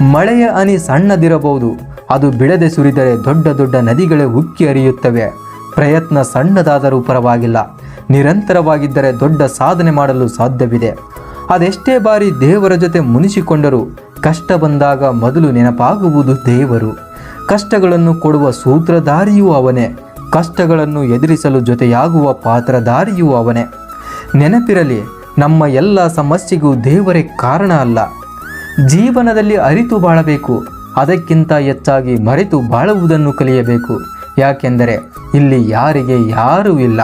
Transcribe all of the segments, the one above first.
ಮಳೆಯ ಅನಿ ಸಣ್ಣದಿರಬಹುದು. ಅದು ಬಿಡದೆ ಸುರಿದರೆ ದೊಡ್ಡ ದೊಡ್ಡ ನದಿಗಳೇ ಉಕ್ಕಿ ಹರಿಯುತ್ತವೆ. ಪ್ರಯತ್ನ ಸಣ್ಣದಾದರೂ ಪರವಾಗಿಲ್ಲ. ನಿರಂತರವಾಗಿದ್ದರೆ ದೊಡ್ಡ ಸಾಧನೆ ಮಾಡಲು ಸಾಧ್ಯವಿದೆ. ಅದೆಷ್ಟೇ ಬಾರಿ ದೇವರ ಜೊತೆ ಮುನಿಸಿಕೊಂಡರೂ ಕಷ್ಟ ಬಂದಾಗ ಮೊದಲು ನೆನಪಾಗುವುದು ದೇವರು. ಕಷ್ಟಗಳನ್ನು ಕೊಡುವ ಸೂತ್ರಧಾರಿಯೂ ಅವನೇ. ಕಷ್ಟಗಳನ್ನು ಎದುರಿಸಲು ಜೊತೆಯಾಗುವ ಪಾತ್ರಧಾರಿಯೂ ಅವನೇ. ನೆನಪಿರಲಿ, ನಮ್ಮ ಎಲ್ಲ ಸಮಸ್ಯೆಗೂ ದೇವರೇ ಕಾರಣ ಅಲ್ಲ. ಜೀವನದಲ್ಲಿ ಅರಿತು ಬಾಳಬೇಕು. ಅದಕ್ಕಿಂತ ಹೆಚ್ಚಾಗಿ ಮರೆತು ಬಾಳುವುದನ್ನು ಕಲಿಯಬೇಕು. ಯಾಕೆಂದರೆ ಇಲ್ಲಿ ಯಾರಿಗೆ ಯಾರೂ ಇಲ್ಲ.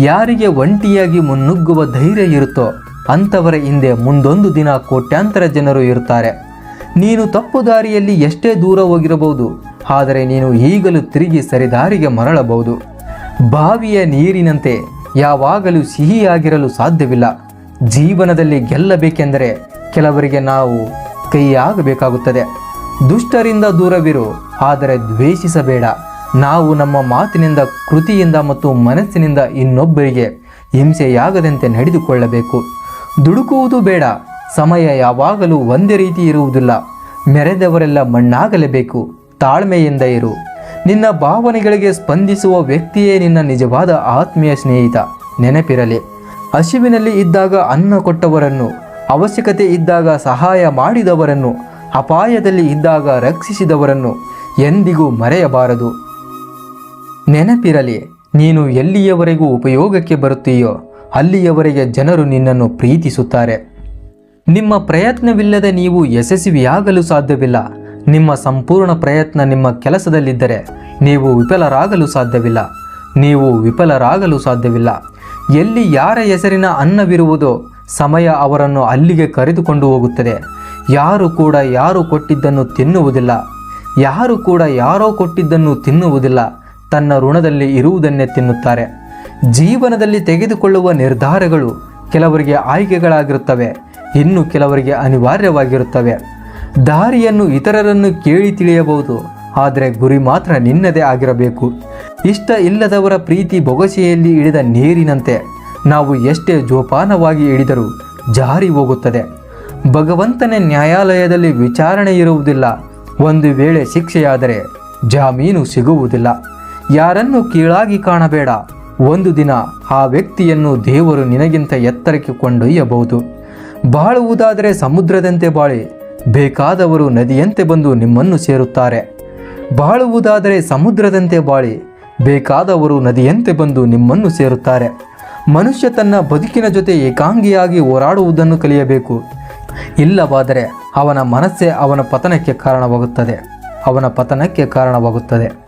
ಯಾರಿಗೆ ಒಂಟಿಯಾಗಿ ಮುನ್ನುಗ್ಗುವ ಧೈರ್ಯ ಇರುತ್ತೋ ಅಂಥವರ ಹಿಂದೆ ಮುಂದೊಂದು ದಿನ ಕೋಟ್ಯಾಂತರ ಜನರು ಇರುತ್ತಾರೆ. ನೀನು ತಪ್ಪು ದಾರಿಯಲ್ಲಿ ಎಷ್ಟೇ ದೂರ ಹೋಗಿರಬಹುದು. ಆದರೆ ನೀನು ಈಗಲೂ ತಿರುಗಿ ಸರಿದಾರಿಗೆ ಮರಳಬಹುದು. ಬಾವಿಯ ನೀರಿನಂತೆ ಯಾವಾಗಲೂ ಸಿಹಿಯಾಗಿರಲು ಸಾಧ್ಯವಿಲ್ಲ. ಜೀವನದಲ್ಲಿ ಗೆಲ್ಲಬೇಕೆಂದರೆ ಕೆಲವರಿಗೆ ನಾವು ಕೈಯಾಗಬೇಕಾಗುತ್ತದೆ. ದುಷ್ಟರಿಂದ ದೂರವಿರು, ಆದರೆ ದ್ವೇಷಿಸಬೇಡ. ನಾವು ನಮ್ಮ ಮಾತಿನಿಂದ, ಕೃತಿಯಿಂದ ಮತ್ತು ಮನಸ್ಸಿನಿಂದ ಇನ್ನೊಬ್ಬರಿಗೆ ಹಿಂಸೆಯಾಗದಂತೆ ನಡೆದುಕೊಳ್ಳಬೇಕು. ದುಡುಕುವುದು ಬೇಡ, ಸಮಯ ಯಾವಾಗಲೂ ಒಂದೇ ರೀತಿ ಇರುವುದಿಲ್ಲ. ಮೆರೆದವರೆಲ್ಲ ಮಣ್ಣಾಗಲೇಬೇಕು, ತಾಳ್ಮೆಯಿಂದ ಇರು. ನಿನ್ನ ಭಾವನೆಗಳಿಗೆ ಸ್ಪಂದಿಸುವ ವ್ಯಕ್ತಿಯೇ ನಿನ್ನ ನಿಜವಾದ ಆತ್ಮೀಯ ಸ್ನೇಹಿತ. ನೆನಪಿರಲಿ, ಹಸಿವಿನಲ್ಲಿ ಇದ್ದಾಗ ಅನ್ನ ಕೊಟ್ಟವರನ್ನು ಅವಶ್ಯಕತೆ ಇದ್ದಾಗ ಸಹಾಯ ಮಾಡಿದವರನ್ನು, ಅಪಾಯದಲ್ಲಿ ಇದ್ದಾಗ ರಕ್ಷಿಸಿದವರನ್ನು ಎಂದಿಗೂ ಮರೆಯಬಾರದು. ನೆನಪಿರಲಿ, ನೀನು ಎಲ್ಲಿಯವರೆಗೂ ಉಪಯೋಗಕ್ಕೆ ಬರುತ್ತೀಯೋ, ಅಲ್ಲಿಯವರೆಗೆ ಜನರು ನಿನ್ನನ್ನು ಪ್ರೀತಿಸುತ್ತಾರೆ. ನಿಮ್ಮ ಪ್ರಯತ್ನವಿಲ್ಲದೆ ನೀವು ಯಶಸ್ವಿಯಾಗಲು ಸಾಧ್ಯವಿಲ್ಲ. ನಿಮ್ಮ ಸಂಪೂರ್ಣ ಪ್ರಯತ್ನ ನಿಮ್ಮ ಕೆಲಸದಲ್ಲಿದ್ದರೆ ನೀವು ವಿಫಲರಾಗಲು ಸಾಧ್ಯವಿಲ್ಲ. ನೀವು ವಿಫಲರಾಗಲು ಸಾಧ್ಯವಿಲ್ಲ. ಎಲ್ಲಿ ಯಾರ ಹೆಸರಿನ ಅನ್ನವಿರುವುದೋ ಸಮಯ ಅವರನ್ನು ಅಲ್ಲಿಗೆ ಕರೆದುಕೊಂಡು ಹೋಗುತ್ತದೆ. ಯಾರು ಕೂಡ ಯಾರು ಕೊಟ್ಟಿದ್ದನ್ನು ತಿನ್ನುವುದಿಲ್ಲ. ಯಾರು ಕೂಡ ಯಾರೋ ಕೊಟ್ಟಿದ್ದನ್ನು ತಿನ್ನುವುದಿಲ್ಲ. ತನ್ನ ಋಣದಲ್ಲಿ ಇರುವುದನ್ನೇ ತಿನ್ನುತ್ತಾರೆ. ಜೀವನದಲ್ಲಿ ತೆಗೆದುಕೊಳ್ಳುವ ನಿರ್ಧಾರಗಳು ಕೆಲವರಿಗೆ ಆಯ್ಕೆಗಳಾಗಿರುತ್ತವೆ. ಇನ್ನು ಕೆಲವರಿಗೆ ಅನಿವಾರ್ಯವಾಗಿರುತ್ತವೆ. ದಾರಿಯನ್ನು ಇತರರನ್ನು ಕೇಳಿ ತಿಳಿಯಬಹುದು. ಆದರೆ ಗುರಿ ಮಾತ್ರ ನಿನ್ನದೇ ಆಗಿರಬೇಕು. ಇಷ್ಟ ಇಲ್ಲದವರ ಪ್ರೀತಿ ಬೊಗಸೆಯಲ್ಲಿ ಇಳಿದ ನೀರಿನಂತೆ. ನಾವು ಎಷ್ಟೇ ಜೋಪಾನವಾಗಿ ಇಳಿದರೂ ಜಾರಿ ಹೋಗುತ್ತದೆ. ಭಗವಂತನ ನ್ಯಾಯಾಲಯದಲ್ಲಿ ವಿಚಾರಣೆ ಇರುವುದಿಲ್ಲ. ಒಂದು ವೇಳೆ ಶಿಕ್ಷೆಯಾದರೆ ಜಾಮೀನು ಸಿಗುವುದಿಲ್ಲ. ಯಾರನ್ನು ಕೀಳಾಗಿ ಕಾಣಬೇಡ. ಒಂದು ದಿನ ಆ ವ್ಯಕ್ತಿಯನ್ನು ದೇವರು ನಿನಗಿಂತ ಎತ್ತರಕ್ಕೆ ಕೊಂಡೊಯ್ಯಬಹುದು. ಬಾಳುವುದಾದರೆ ಸಮುದ್ರದಂತೆ ಬಾಳಿ, ಬೇಕಾದವರು ನದಿಯಂತೆ ಬಂದು ನಿಮ್ಮನ್ನು ಸೇರುತ್ತಾರೆ. ಬಾಳುವುದಾದರೆ ಸಮುದ್ರದಂತೆ ಬಾಳಿ, ಬೇಕಾದವರು ನದಿಯಂತೆ ಬಂದು ನಿಮ್ಮನ್ನು ಸೇರುತ್ತಾರೆ. ಮನುಷ್ಯ ತನ್ನ ಬದುಕಿನ ಜೊತೆ ಏಕಾಂಗಿಯಾಗಿ ಹೋರಾಡುವುದನ್ನು ಕಲಿಯಬೇಕು. ಇಲ್ಲವಾದರೆ ಅವನ ಮನಸ್ಸೇ ಅವನ ಪತನಕ್ಕೆ ಕಾರಣವಾಗುತ್ತದೆ. ಅವನ ಪತನಕ್ಕೆ ಕಾರಣವಾಗುತ್ತದೆ.